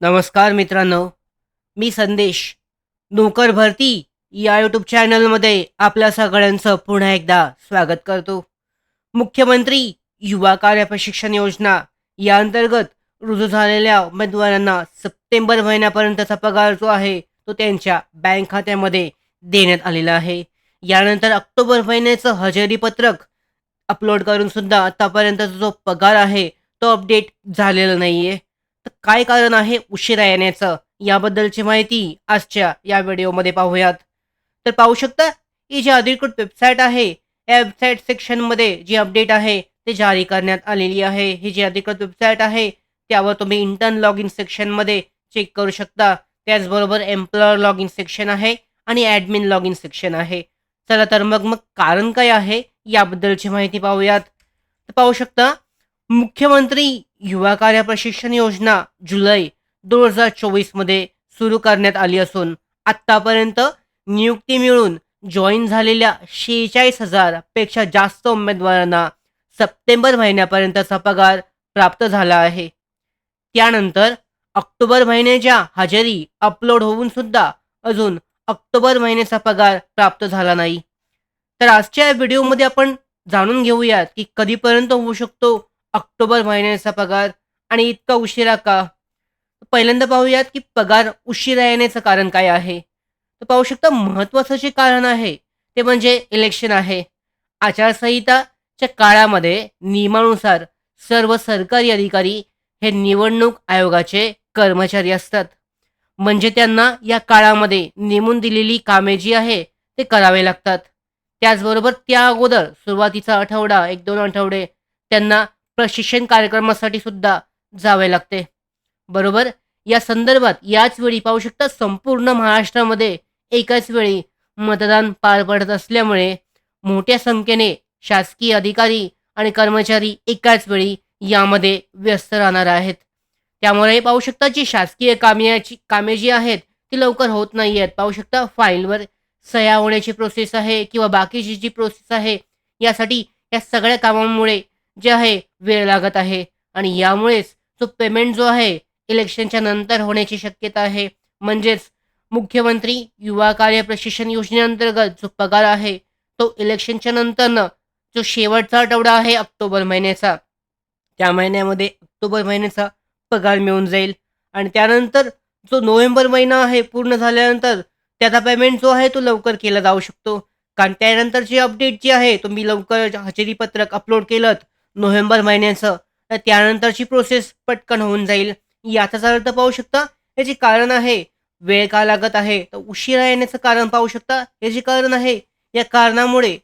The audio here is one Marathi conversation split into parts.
नमस्कार मित्रांनो मी संदेश. नोकर भरती या यूट्यूब चॅनलमध्ये आपल्या सगळ्यांचं पुन्हा एकदा स्वागत करतो. मुख्यमंत्री युवा कार्य प्रशिक्षण योजना या अंतर्गत रुजू झालेल्या उमेदवारांना सप्टेंबर महिन्यापर्यंतचा पगार जो आहे तो त्यांच्या बँक खात्यामध्ये देण्यात आलेला आहे. यानंतर ऑक्टोबर महिन्याचं हजेरी पत्रक अपलोड करून सुद्धा आतापर्यंतचा जो पगार आहे तो अपडेट झालेला नाही आहे तर काय कारण आहे उशिरा येण्याचं? याबद्दलची माहिती आजच्या या व्हिडिओमध्ये पाहूयात. तर पाहू शकता ही जी अधिकृत वेबसाईट आहे या वेबसाईट सेक्शनमध्ये जी अपडेट आहे ते जारी करण्यात आलेली आहे. ही जी अधिकृत वेबसाईट आहे त्यावर तुम्ही इंटर्न लॉग इन सेक्शनमध्ये चेक करू शकता. त्याचबरोबर एम्प्लॉयर लॉग इन सेक्शन आहे आणि ॲडमिन लॉग इन सेक्शन आहे. चला तर मग मग कारण काय आहे याबद्दलची माहिती पाहूयात. तर पाहू शकता मुख्यमंत्री युवा कार्य प्रशिक्षण योजना जुलै दोन हजार चोवीसमध्ये सुरू करण्यात आली असून आत्तापर्यंत नियुक्ती मिळून जॉईन झालेल्या शेहेचाळीस हजारपेक्षा जास्त उमेदवारांना सप्टेंबर महिन्यापर्यंतचा पगार प्राप्त झाला आहे. त्यानंतर ऑक्टोबर महिन्याच्या हजेरी अपलोड होऊन सुद्धा अजून ऑक्टोबर महिन्याचा पगार प्राप्त झाला नाही. तर आजच्या व्हिडिओमध्ये आपण जाणून घेऊयात की कधीपर्यंत होऊ शकतो ऑक्टोबर महिन्याचा पगार आणि इतका उशिरा का? पहिल्यांदा पाहूयात की पगार उशिरा येण्याचं कारण काय आहे? तर पाहू शकता महत्त्वाचं जे कारण आहे ते म्हणजे इलेक्शन आहे. आचारसंहिताच्या काळामध्ये नियमानुसार सर्व सरकारी अधिकारी हे निवडणूक आयोगाचे कर्मचारी असतात. म्हणजे त्यांना या काळामध्ये नेमून दिलेली कामे जी आहे ते करावे लागतात. त्याचबरोबर त्या अगोदर सुरुवातीचा आठवडा एक दोन आठवडे त्यांना प्रशिक्षण कार्यक्रमासाठी सुद्धा जावे लागते. बरोबर? या संदर्भात याच वेळी पाहू शकता संपूर्ण महाराष्ट्रामध्ये एकाच वेळी मतदान पार पडत असल्यामुळे मोठ्या संख्येने शासकीय अधिकारी आणि कर्मचारी एकाच वेळी यामध्ये व्यस्त राहणार आहेत. त्यामुळे पाहू शकता जी शासकीय काम्याची कामे जी आहेत ती लवकर होत नाही आहेत. पाहू शकता फाईलवर सह्या होण्याची प्रोसेस आहे किंवा बाकीची जी प्रोसेस आहे यासाठी या सगळ्या कामांमुळे जे आहे वेळ लागत आहे. आणि यामुळेच जो पेमेंट जो आहे इलेक्शनच्या नंतर होण्याची शक्यता आहे. म्हणजेच मुख्यमंत्री युवा कार्य प्रशिक्षण योजनेअंतर्गत जो पगार आहे तो इलेक्शनच्या नंतरनं जो शेवटचा आठवडा आहे ऑक्टोबर महिन्याचा त्या महिन्यामध्ये ऑक्टोबर महिन्याचा पगार मिळून जाईल. आणि त्यानंतर जो नोव्हेंबर महिना आहे पूर्ण झाल्यानंतर त्याचा पेमेंट जो आहे तो लवकर केला जाऊ शकतो. कारण त्यानंतरची अपडेट जी आहे तुम्ही लवकर हजेरी पत्रक अपलोड केलं नोव्हेंबर महिन्याचं. तर त्यानंतरची प्रोसेस पटकन होऊन जाईल. याचाच अर्थ पाहू शकता याचे कारण आहे वेळ का लागत आहे तर उशिरा येण्याचं कारण पाहू शकता याचे कारण आहे या कारणामुळे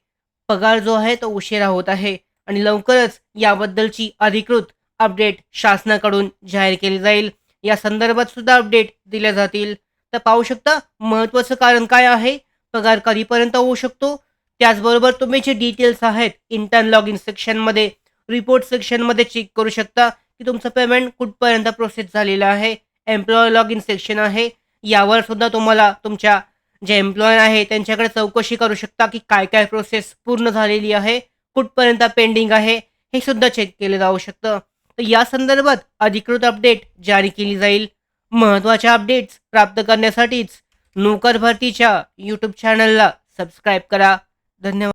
पगार जो आहे तो उशिरा होत आहे. आणि लवकरच याबद्दलची अधिकृत अपडेट शासनाकडून जाहीर केली जाईल. या संदर्भात सुद्धा अपडेट दिल्या जातील. तर पाहू शकता महत्त्वाचं कारण काय आहे? पगार कधीपर्यंत होऊ शकतो? त्याचबरोबर तुम्ही जे डिटेल्स आहेत इंटर्न लॉग इन सेक्शनमध्ये रिपोर्ट सेक्शनमध्ये चेक करू शकता की तुमचं पेमेंट कुठपर्यंत प्रोसेस झालेलं आहे. एम्प्लॉय लॉग इन सेक्शन आहे. यावर सुद्धा तुम्हाला तुमच्या जे एम्प्लॉय आहे त्यांच्याकडे चौकशी करू शकता की काय काय प्रोसेस पूर्ण झालेली आहे कुठपर्यंत पेंडिंग आहे हे सुद्धा चेक केलं जाऊ शकतं. तर या संदर्भात अधिकृत अपडेट जारी केली जाईल. महत्त्वाच्या अपडेट्स प्राप्त करण्यासाठीच नोकर भरतीच्या यूट्यूब चॅनलला सबस्क्राईब करा. धन्यवाद.